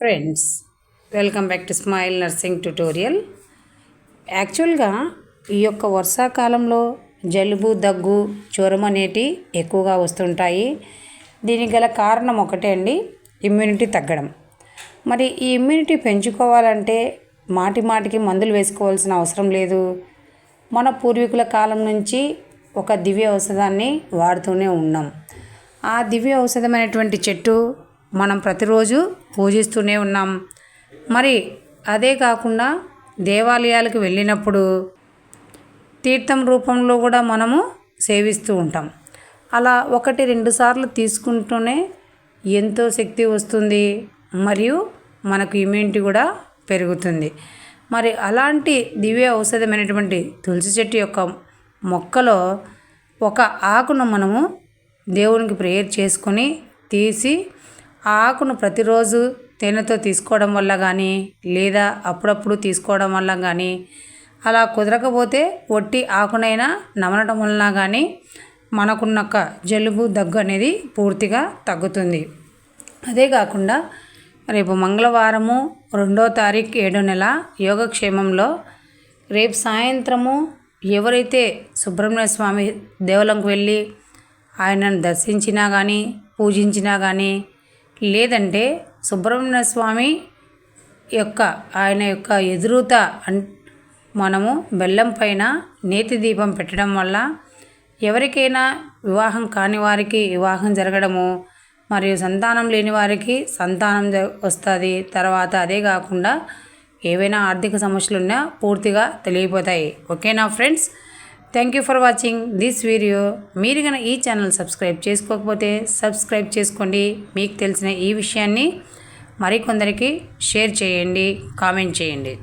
Friends welcome back to smile nursing tutorial యాక్చువల్గా ఈ యొక్క వర్షాకాలంలో జలుబు దగ్గు జ్వరం అనేటి ఎక్కువగా వస్తుంటాయి. దీనికి గల కారణం ఒకటే అండి ఇమ్యూనిటీ తగ్గడం. మరి ఈ ఇమ్యూనిటీ పెంచుకోవాలంటే మాటి మాటికి మందులు వేసుకోవాల్సిన అవసరం లేదు. మన పూర్వీకుల కాలం నుంచి ఒక దివ్య ఔషధాన్ని వాడుతూనే ఉన్నాం. ఆ దివ్య ఔషధమైనటువంటి చెట్టు మనం ప్రతిరోజు పూజిస్తూనే ఉన్నాం. మరి అదే కాకుండా దేవాలయాలకు వెళ్ళినప్పుడు తీర్థం రూపంలో కూడా మనము సేవిస్తూ ఉంటాం. అలా ఒకటి రెండు సార్లు తీసుకుంటూనే ఎంతో శక్తి వస్తుంది మరియు మనకు ఇమ్యూనిటీ కూడా పెరుగుతుంది. మరి అలాంటి దివ్య ఔషధమైనటువంటి తులసి చెట్టు యొక్క మొక్కలో ఒక ఆకును మనము దేవునికి ప్రేయర్ చేసుకొని తీసి ఆ ఆకును ప్రతిరోజు తేనెతో తీసుకోవడం వల్ల కానీ లేదా అప్పుడప్పుడు తీసుకోవడం వల్ల కానీ అలా కుదరకపోతే ఒట్టి ఆకునైనా నమలడం వలన కానీ మనకున్న జలుబు దగ్గు అనేది పూర్తిగా తగ్గుతుంది. అదే కాకుండా రేపు మంగళవారము రెండో తారీఖు ఏడో నెల యోగక్షేమంలో రేపు సాయంత్రము ఎవరైతే సుబ్రహ్మణ్య స్వామి దేవలంకు వెళ్ళి ఆయనను దర్శించినా కానీ పూజించినా కానీ లేదంటే సుబ్రహ్మణ్య స్వామి యొక్క ఆయన యొక్క ఎదురుత అన్ మనము బెల్లం పైన నేతి దీపం పెట్టడం వల్ల ఎవరికైనా వివాహం కాని వారికి వివాహం జరగడము మరియు సంతానం లేని వారికి సంతానం వస్తుంది. తర్వాత అదే కాకుండా ఏవైనా ఆర్థిక సమస్యలు ఉన్నా పూర్తిగా తెలియపోతాయి. ఓకేనా friends? Thank you for watching this video మీరు కనుక ఈ ఛానల్ సబ్స్క్రైబ్ చేసుకోకపోతే సబ్స్క్రైబ్ చేసుకోండి. మీకు తెలిసిన ఈ విషయాన్ని మరికొందరికి షేర్ చేయండి కామెంట్ చేయండి.